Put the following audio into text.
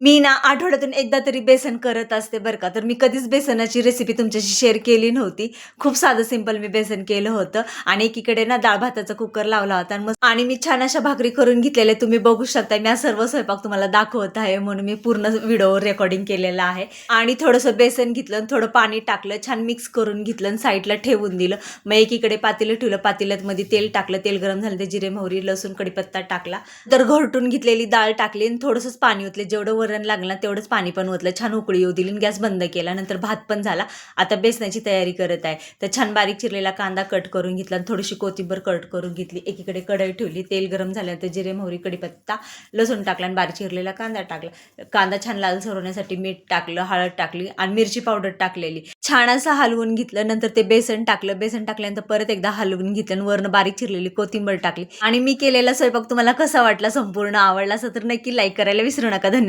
मी ना आठवड्यातून एकदा तरी बेसन करत असते बरं का. तर मी कधीच बेसनाची रेसिपी तुमच्याशी शेअर केली नव्हती. खूप साधं सिंपल मी बेसन केलं होतं. आणि एकीकडे ना डाळ भाताचा कुकर लावला होता. आणि मग आणि मी छान अशा भाकरी करून घेतलेल्या तुम्ही बघू शकता मी हा सर्व स्वयंपाक तुम्हाला दाखवत आहे म्हणून मी पूर्ण व्हिडिओ रेकॉर्डिंग केलेला आहे. आणि थोडंसं बेसन घेतलं थोडं पाणी टाकलं छान मिक्स करून घेतलं आणि साईडला ठेवून दिलं. मग एकीकडे पातेलं ठेवलं. पातेल्यात मध्ये तेल टाकलं. तेल गरम झालं ते जिरे मोहरी लसूण कडीपत्ता टाकला. तर घरटून घेतलेली डाळ टाकली आणि थोडंसंच पाणी ओतले. जेवढं वरण लागलं तेवढंच पाणी पण ओतलं. छान उकळी येऊ दिली आणि गॅस बंद केला. नंतर भात पण झाला. आता बेसनाची तयारी करत आहे. तर छान बारीक चिरलेला कांदा कट करून घेतला. थोडीशी कोथिंबर कट करून घेतली. एकीकडे कढई ठेवली. तेल गरम झाल्यानंतर जिरे मोहरी कढीपत्ता लसूण टाकला आणि बारीक चिरलेला कांदा टाकला. कांदा छान लालसर होण्यासाठी मीठ टाकलं हळद टाकली आणि मिरची पावडर टाकलेली. छान असं हलवून घेतलं. नंतर ते बेसन टाकलं. बेसन टाकल्यानंतर परत एकदा हलवून घेतलं आणि वरनं बारीक चिरलेली कोथिंबर टाकली. आणि मी केलेला स्वयंपाक तुम्हाला कसा वाटला? संपूर्ण आवडला असं तर नक्की लाईक करायला विसरू नका. धन्यवाद.